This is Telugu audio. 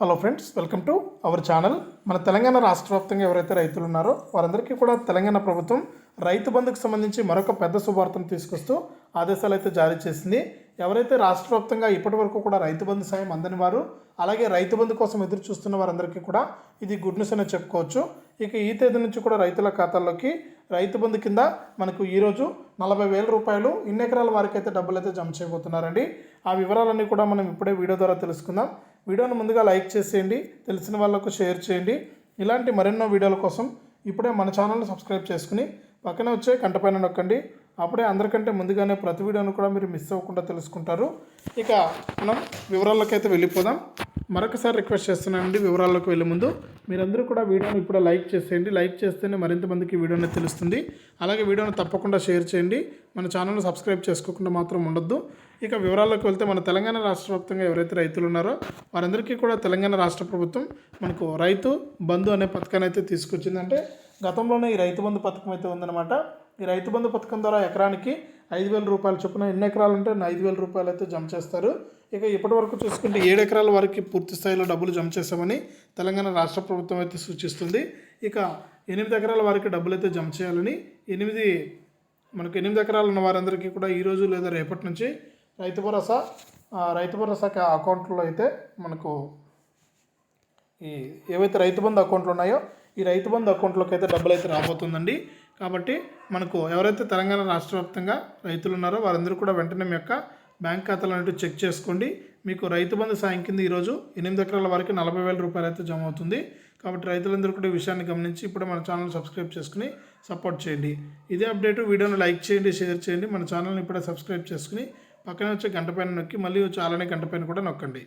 Hello friends welcome to our channel మన తెలంగాణ రాష్ట్ర వ్యాప్తంగా ఎవరైతే రైతులు ఉన్నారో వారందరికీ కూడా తెలంగాణ ప్రభుత్వం రైతు బంధుకు సంబంధించి మరొక పెద్ద శుభార్తను తీసుకొస్తూ ఆదేశాలు అయితే జారీ చేసింది. ఎవరైతే రాష్ట్ర వ్యాప్తంగా ఇప్పటి వరకు కూడా రైతు బంధు సాయం అందని వారు అలాగే రైతు బంధు కోసం ఎదురు చూస్తున్న వారందరికీ కూడా ఇది గుడ్ న్యూస్ అనే చెప్పుకోవచ్చు. ఇక ఈ తేదీ నుంచి కూడా రైతుల ఖాతాల్లోకి రైతు బంధు కింద మనకు ఈరోజు నలభై వేల రూపాయలు ఇన్ని ఎకరాల వారికి అయితే డబ్బులు అయితే జమ చేయబోతున్నారండి. ఆ వివరాలన్నీ కూడా మనం ఇప్పుడే వీడియో ద్వారా తెలుసుకుందాం. వీడియోను ముందుగా లైక్ చేసేయండి తెలిసిన వాళ్ళకు షేర్ చేయండి. ఇలాంటి మరెన్నో వీడియోల కోసం ఇప్పుడే మన ఛానల్ని సబ్స్క్రైబ్ చేసుకుని పక్కనే వచ్చే కంటపైన నొక్కండి. అప్పుడే అందరికంటే ముందుగానే ప్రతి వీడియోను కూడా మీరు మిస్ అవ్వకుండా తెలుసుకుంటారు. ఇక మనం వివరాల్లోకి వెళ్ళిపోదాం. మరొకసారి రిక్వెస్ట్ చేస్తున్నానండి వివరాల్లోకి వెళ్ళే ముందు. మీరందరూ కూడా వీడియోని ఇప్పుడు లైక్ చేసేయండి. లైక్ చేస్తేనే మరింత మందికి వీడియోని తెలుస్తుంది. అలాగే వీడియోని తప్పకుండా షేర్ చేయండి. మన ఛానల్ని సబ్స్క్రైబ్ చేసుకోకుండా మాత్రం ఉండొద్దు. ఇక వివరాల్లోకి వెళ్తే మన తెలంగాణ రాష్ట్ర వ్యాప్తంగా ఎవరైతే రైతులు ఉన్నారో వారందరికీ కూడా తెలంగాణ రాష్ట్ర ప్రభుత్వం మనకు రైతు బంధు అనే పథకాన్ని అయితే తీసుకొచ్చిందంటే గతంలోనే ఈ రైతు బంధు పథకం అయితే ఉందన్నమాట. ఈ రైతు బంధు పథకం ద్వారా ఎకరానికి ఐదు వేల రూపాయలు చొప్పున ఎన్ని ఎకరాలు ఉంటే ఐదు వేల రూపాయలు అయితే జమ చేస్తారు. ఇక ఇప్పటి వరకు చూసుకుంటే ఏడు ఎకరాల వరకు పూర్తి స్థాయిలో డబ్బులు జమ చేశామని తెలంగాణ రాష్ట్ర ప్రభుత్వం అయితే సూచిస్తుంది. ఇక ఎనిమిది ఎకరాల వారికి డబ్బులు అయితే జమ చేయాలని ఎనిమిది మనకు ఎనిమిది ఎకరాలు ఉన్న వారందరికీ కూడా ఈరోజు లేదా రేపటి నుంచి రైతు భరోసా రైతు భరోసా అకౌంట్లో అయితే మనకు ఈ ఏవైతే రైతు బంధు అకౌంట్లు ఉన్నాయో ఈ రైతు బంధు అకౌంట్లోకి అయితే డబ్బులు అయితే రాబోతుందండి. కాబట్టి మనకు ఎవరైతే తెలంగాణ రాష్ట్ర వ్యాప్తంగా రైతులు ఉన్నారో వారందరూ కూడా వెంటనే మీ యొక్క బ్యాంక్ ఖాతాలు అనేవి చెక్ చేసుకోండి. మీకు రైతు బంధు సాయం కింద ఈరోజు ఎనిమిది ఎకరాల వరకు నలభై వేల రూపాయలు అయితే జమ అవుతుంది. కాబట్టి రైతులందరూ కూడా ఈ విషయాన్ని గమనించి ఇప్పుడు మన ఛానల్ సబ్స్క్రైబ్ చేసుకుని సపోర్ట్ చేయండి. ఇదే అప్డేట్ వీడియోని లైక్ చేయండి షేర్ చేయండి. మన ఛానల్ని ఇప్పుడే సబ్స్క్రైబ్ చేసుకుని పక్కనే వచ్చే గంట పైన నొక్కి మళ్ళీ వచ్చి అలానే గంట పైన కూడా నొక్కండి.